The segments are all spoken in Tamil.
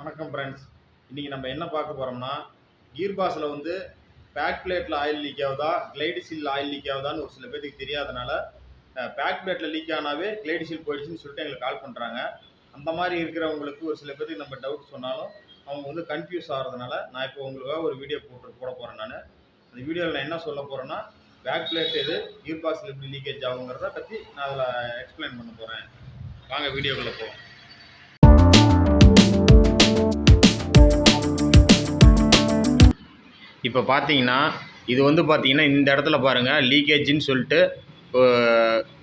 வணக்கம் ஃப்ரெண்ட்ஸ் இன்றைக்கி நம்ம என்ன பார்க்க போகிறோம்னா கீர் பாஸில் வந்து பேக் பிளேட்டில் ஆயில் லீக் ஆகுதா கிளைடிசில் ஆயில் லீக் ஆகுதான்னு ஒரு சில பேருக்கு தெரியாதனால பேக் பிளேட்டில் லீக் ஆனாவே கிளைடிசில் போயிடுச்சுன்னு சொல்லிட்டு எங்களுக்கு கால் பண்ணுறாங்க அந்த மாதிரி இருக்கிறவங்களுக்கு ஒரு சில பேருக்கு நம்ம டவுட் சொன்னாலும் அவங்க வந்து கன்ஃபியூஸ் ஆகிறதுனால நான் இப்போ உங்களுக்காக ஒரு வீடியோ போட்டு போட போகிறேன் நான். அந்த வீடியோவில் நான் என்ன சொல்ல போகிறேன்னா பேக் பிளேட் எது கீர்பாஸில் எப்படி லீக்கேஜ் ஆகுங்கிறத பற்றி நான் அதில் எக்ஸ்பிளைன் பண்ண போகிறேன் வாங்க வீடியோக்குள்ளே போவோம். இப்போ பார்த்தீங்கன்னா இது வந்து பார்த்தீங்கன்னா இந்த இடத்துல பாருங்கள் லீக்கேஜின்னு சொல்லிட்டு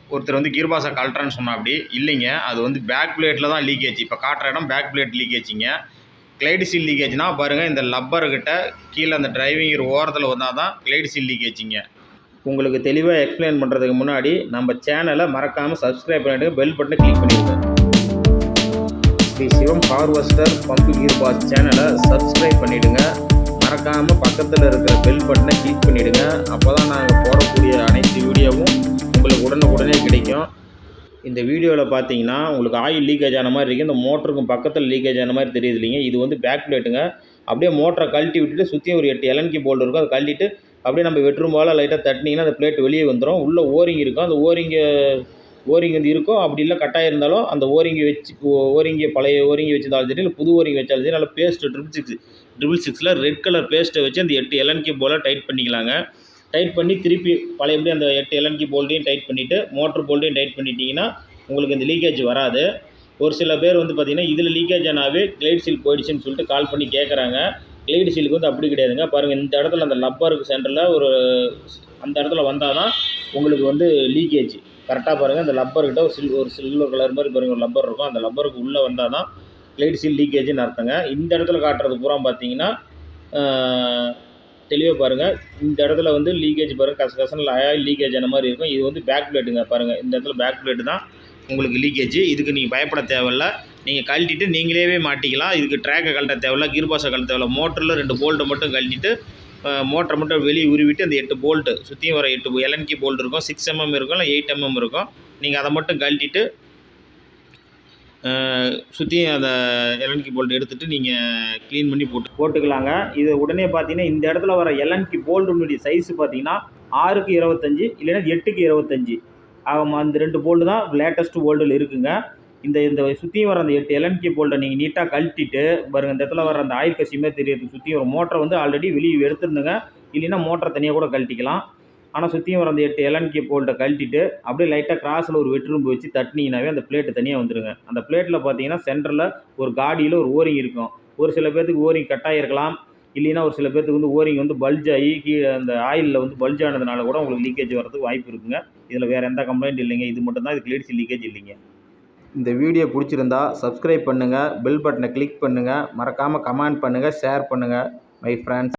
ஒருத்தர் வந்து கீர்பாசா கழட்டுறேன்னு சொன்னால் அப்படி இல்லைங்க. அது வந்து பேக் பிளேட்டில் தான் லீக்கேஜ் இப்போ காட்டுற இடம் பேக் பிளேட் லீக்கேஜிங்க கிளைடிசில் லீக்கேஜ்னா பாருங்கள் இந்த லப்பர்கிட்ட கீழே அந்த டிரைவிங் ஓரத்தில் வந்தால் தான் கிளைடிசில் லீக்கேஜிங்க உங்களுக்கு தெளிவாக எக்ஸ்பிளைன் பண்ணுறதுக்கு முன்னாடி நம்ம சேனலை மறக்காமல் சப்ஸ்கிரைப் பண்ணிவிட்டு பெல் பட்டனை கிளிக் பண்ணிவிடுங்க Sri Sivam harvester pump gear boss சேனலை சப்ஸ்கிரைப் பண்ணி பக்கத்தில் இருக்கிற பெல் பட்டனை கிளிக் பண்ணிவிடுங்க அப்போ தான் நாங்கள் போடக்கூடிய அனைத்து வீடியோவும் உங்களுக்கு உடனுக்குடனே கிடைக்கும். இந்த வீடியோவில் பார்த்தீங்கன்னா உங்களுக்கு ஆயில் லீக்கேஜ் ஆன மாதிரி இருக்குது இந்த மோட்டருக்கும் பக்கத்தில் லீக்கேஜ் ஆன மாதிரி தெரியுது இல்லைங்க. இது வந்து பேக் பிளேட்டுங்க அப்படியே மோட்டரை கழட்டி விட்டுட்டு சுற்றியும் ஒரு எட்டு எலன்கி போல்டு இருக்கும். அதை கழட்டிட்டு அப்படியே நம்ம வெட்ரும் போல் லைட்டாக தட்டினீங்கன்னா அந்த பிளேட் வெளியே வந்துடும் உள்ளே ஓரிங் இருக்கும். அந்த ஓரிங்கை ஓரிங் வந்து இருக்கும் அப்படி இல்லை கட்டாயம் இருந்தாலும் அந்த ஓரிங்கை வச்சு ஓரிங்கை பழைய ஓரிங்கை வச்சிருந்தாலும் சரி இல்லை புது ஓரிங்கை வச்சாலும் சரி நல்லா பேஸ்ட்டு ட்ரிபிள் சிக்ஸ் ட்ரிபிள் சிக்ஸில் ரெட் கலர் பேஸ்ட்டை வச்சு அந்த எட்டு எலன்கி போல் டைட் பண்ணிக்கலாங்க. டைட் பண்ணி திருப்பி பழையபடி அந்த எட்டு எலன்கி போல்ட்டையும் டைட் பண்ணிவிட்டு மோட்டர் போல்ட்டையும் டைட் பண்ணிட்டீங்கன்னா உங்களுக்கு இந்த லீக்கேஜ் வராது. ஒரு சில பேர் வந்து பார்த்திங்கன்னா இதில் லீக்கேஜ் ஆனாவே கிளைட் சீல் போயிடுச்சுன்னு சொல்லிட்டு கால் பண்ணி கேட்குறாங்க கிளைட் ஷீல்டுக்கு வந்து அப்படி கிடையாதுங்க. பாருங்கள் இந்த இடத்துல அந்த லப்பருக்கு சென்டரில் ஒரு அந்த இடத்துல வந்தால் தான் உங்களுக்கு வந்து லீக்கேஜ் கரெக்டாக பாருங்கள் அந்த லப்பர்கிட்ட ஒரு சில் ஒரு சில்வர் கலர் மாதிரி பாருங்கள் ஒரு லப்பர் இருக்கும். அந்த லப்பருக்கு உள்ளே வந்தால் தான் கிளைட் சீல் லீக்கேஜ்னு அர்த்தங்க. இந்த இடத்துல காட்டுறது பூரா பார்த்தீங்கன்னா தெளிவாக பாருங்கள் இந்த இடத்துல வந்து லீக்கேஜ் பாருங்கள் கச கசனில் ஆயில் லீக்கேஜ் ஆன மாதிரி இருக்கும். இது வந்து பேக் பிளேட்டுங்க பாருங்கள் இந்த இடத்துல பேக் பிளேட்டு தான் உங்களுக்கு லீக்கேஜ் இதுக்கு நீங்கள் பயப்பட தேவையில்ல. நீங்கள் கழட்டிட்டு நீங்களேவே மாட்டிக்கலாம். இதுக்கு ட்ராக்கை கழட்ட தேவையில்ல கீர்பாஸை கழட்ட தேவையில்ல. மோட்டரில் ரெண்டு போல்ட்டை மட்டும் கழட்டிட்டு மோட்டரை மட்டும் வெளியே உருவிட்டு அந்த எட்டு போல்ட்டு சுற்றியும் வர எட்டு எலன்கி போல்ட் இருக்கும். சிக்ஸ் எம்எம் இருக்கும் இல்லை எயிட் எம்எம் இருக்கும். நீங்கள் அதை மட்டும் கழட்டிட்டு சுற்றியும் அந்த எலன்கி போல்ட் எடுத்துகிட்டு நீங்கள் க்ளீன் பண்ணி போட்டு போட்டுக்கலாங்க. இது உடனே பார்த்தீங்கன்னா இந்த இடத்துல வர எலன்கி போல்டுனுடைய சைஸ் பார்த்தீங்கன்னா ஆறுக்கு இருபத்தஞ்சி இல்லைன்னா எட்டுக்கு இருபத்தஞ்சி. ஆகும் அந்த ரெண்டு போல்டு தான் லேட்டஸ்ட் போல்டில் இருக்குங்க. இந்த இந்த சுற்றியும் வர அந்த எட்டு எல்என்கி போல்ட்டை நீங்கள் நீட்டாக கழட்டிட்டு பாருங்கள் இந்த இடத்துல வர அந்த ஆயில் கசியுமே தெரியுது. சுற்றியும் ஒரு மோட்டரை வந்து ஆல்ரெடி வெளியே எடுத்துருந்துங்க. இல்லைன்னா மோட்டரை தனியாக கூட கழட்டிக்கலாம். ஆனால் சுற்றியும் வர அந்த எட்டு எல்என்கி போல்ட்டை கழட்டிட்டு அப்படியே லைட்டாக கிராஸில் ஒரு வெட்டுரும்பு வச்சு தட்டினீங்கனாவே அந்த பிளேட்டு தனியாக வந்துடுங்க அந்த பிளேட்டில் பார்த்தீங்கன்னா சென்டரில் ஒரு காடியில் ஒரு ஓரிங் இருக்கும். ஒரு சில பேர்த்துக்கு ஓரிங் கட்டாக இருக்கலாம் இல்லைன்னா ஒரு சில பேர்த்துக்கு வந்து ஓரிங் வந்து பல்ஜ் ஆகி கீழே அந்த ஆயிலில் வந்து பல்ஜ் ஆனதுனால கூட உங்களுக்கு லீக்கேஜ் வரதுக்கு வாய்ப்பு இருக்குங்க. இதில் வேறு எந்த கம்ப்ளைண்ட் இல்லைங்க. இது மட்டும் தான் இது லீக்கேஜ் இல்லைங்க. இந்த வீடியோ பிடிச்சிருந்தா சப்ஸ்கிரைப் பண்ணுங்கள் பெல் பட்டனை கிளிக் பண்ணுங்கள் மறக்காமல் கமெண்ட் பண்ணுங்கள் ஷேர் பண்ணுங்கள் மை ஃப்ரெண்ட்ஸ்